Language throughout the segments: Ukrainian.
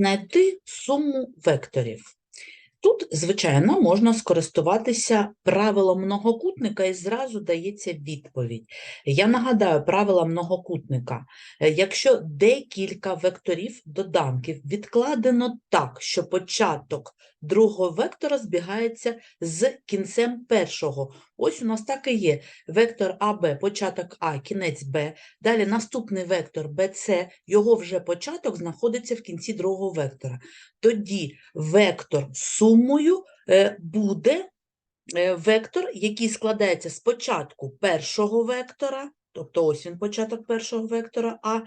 знайти суму векторів. Тут, звичайно, можна скористуватися правилом многокутника і зразу дається відповідь. Я нагадаю правила многокутника. Е, Якщо декілька векторів доданків відкладено так, що початок другого вектора збігається з кінцем першого. Ось у нас так і є. Вектор АБ, початок А, кінець Б. Далі наступний вектор BC, його вже початок знаходиться в кінці другого вектора. Тоді вектор сумою е, буде е, вектор, який складається з початку першого вектора, тобто ось він початок першого вектора А,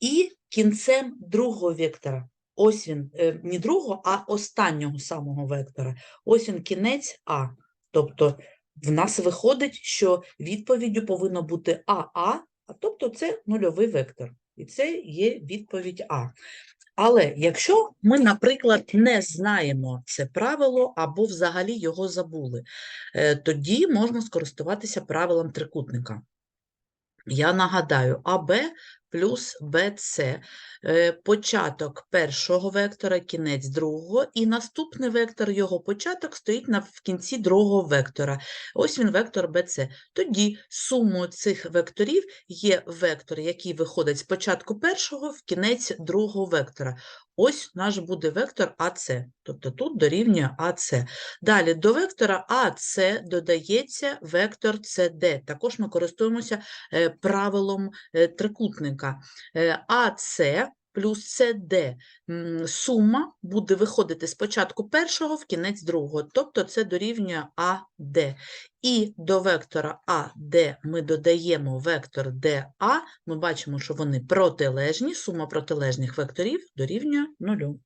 і кінцем другого вектора. Ось він, е, не другого, а останнього самого вектора. Ось він кінець А. Тобто в нас виходить, що відповіддю повинно бути АА, а тобто це нульовий вектор. І це є відповідь А. Але якщо ми, наприклад, не знаємо це правило або взагалі його забули, е, тоді можна скористуватися правилом трикутника. Я нагадаю, АБ плюс БЦ е, початок першого вектора, кінець другого, і наступний вектор, його початок стоїть в кінці другого вектора. Ось він вектор BC. Тоді сумою цих векторів є вектор, який виходить з початку першого в кінець другого вектора. Ось наш буде вектор АС, тобто тут дорівнює АС. Далі до вектора АС додається вектор СД. Також ми користуємося е, правилом е, трикутника. Е, АС плюс CD. сума буде виходити спочатку першого в кінець другого, тобто це дорівнює АД. І до вектора АД ми додаємо вектор ДА, ми бачимо, що вони протилежні, сума протилежних векторів дорівнює нулю.